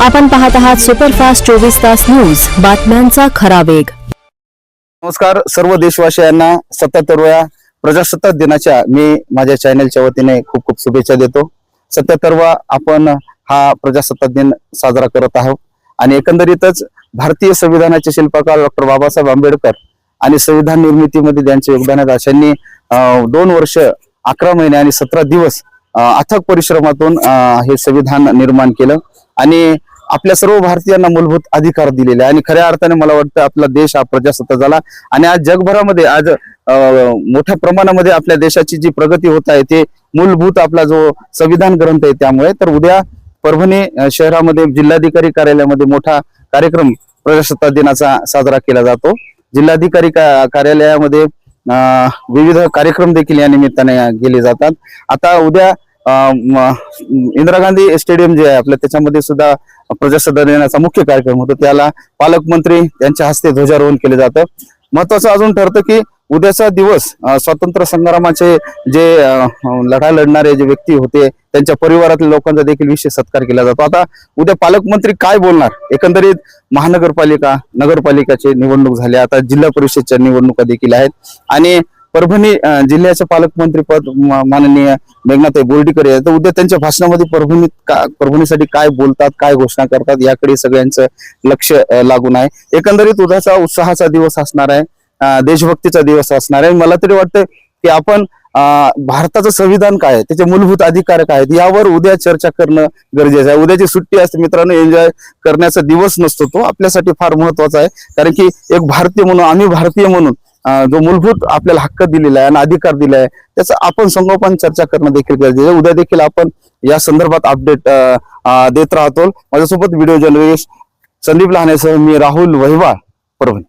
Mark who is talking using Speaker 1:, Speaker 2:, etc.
Speaker 1: आपण पाहत आहात सुपरफास्ट चोवीस तास न्यूज. बातम्यांचा खरा वेग.
Speaker 2: नमस्कार सर्व देशवासियांना सत्याहत्तरव्या प्रजासत्ताक दिनाच्या मी माझ्या चॅनलच्या वतीने खूप खूप शुभेच्छा देतो. सत्याहत्तरवा आपण हा प्रजासत्ताक दिन साजरा करत आहोत. आणि एकंदरीतच भारतीय संविधानाचे शिल्पकार डॉक्टर बाबासाहेब आंबेडकर आणि संविधान निर्मितीमध्ये त्यांचे योगदान आहे अशांनी दोन वर्ष अकरा महिने आणि सतरा दिवस अथक परिश्रमातून हे संविधान निर्माण केलं. आणि आपल्या सर्व भारतीयांना मूलभूत अधिकार दिलेले आणि खऱ्या अर्थाने मला वाटतं आपला देश हा प्रजासत्ता झाला. आणि आज जगभरामध्ये आज मोठ्या प्रमाणामध्ये आपल्या देशाची जी प्रगती होत आहे ते मूलभूत आपला जो संविधान ग्रंथ आहे त्यामुळे तर उद्या परभणी शहरामध्ये जिल्हाधिकारी कार्यालयामध्ये मोठा कार्यक्रम प्रजासत्ताक दिनाचा साजरा केला जातो. जिल्हाधिकारी का- कार्यालयामध्ये विविध कार्यक्रम देखील या निमित्ताने केले जातात. आता उद्या इंदिरा गांधी स्टेडियम जे आहे आपलं त्याच्यामध्ये सुद्धा प्रजासत्ताक दिनाचा मुख्य कार्यक्रम होतो. त्याला पालकमंत्री यांच्या हस्ते ध्वजारोहण केले जातं. महत्वाचं अजून ठरतं की उद्याचा दिवस स्वातंत्र्य संग्रामाचे जे लढा लढणारे जे व्यक्ती होते त्यांच्या परिवारातल्या लोकांचा देखील विशेष सत्कार केला जातो. आता उद्या पालकमंत्री काय बोलणार? एकंदरीत महानगरपालिका नगरपालिकाची निवडणूक झाली. आता जिल्हा परिषदच्या निवडणुका देखील आहेत. आणि परभणी जिल्ह्याचं पालकमंत्रीपद पालकमंत्री पद माननीय मेघनाथ बोर्डीकर आहे तर उद्या त्यांच्या भाषणामध्ये परभणीत का परभणीसाठी काय बोलतात काय घोषणा करतात याकडे सगळ्यांचं लक्ष लागून आहे. एकंदरीत उद्याचा उत्साहाचा दिवस असणार आहे देशभक्तीचा दिवस असणार आहे. मला तरी वाटतं की आपण भारताचं संविधान काय आहे त्याचे मूलभूत अधिकार काय आहेत यावर उद्या चर्चा करणं गरजेचं आहे. उद्याची सुट्टी असते मित्रांनो एन्जॉय करण्याचा दिवस नसतो तो. आपल्यासाठी फार महत्त्वाचा आहे. कारण की एक भारतीय म्हणून आम्ही भारतीय म्हणून जो मूलभूत आपल्याला हक्क दिलेला आहे आणि अधिकार दिला आहे त्याचं आपण संगोपन चर्चा करणं देखील गरजेचं आहे. उद्या देखील आपण या संदर्भात अपडेट देत राहतो माझ्यासोबत व्हिडिओ जर्नलिस्ट संदीप लहानेसह मी राहुल वहिवाळ परभणी.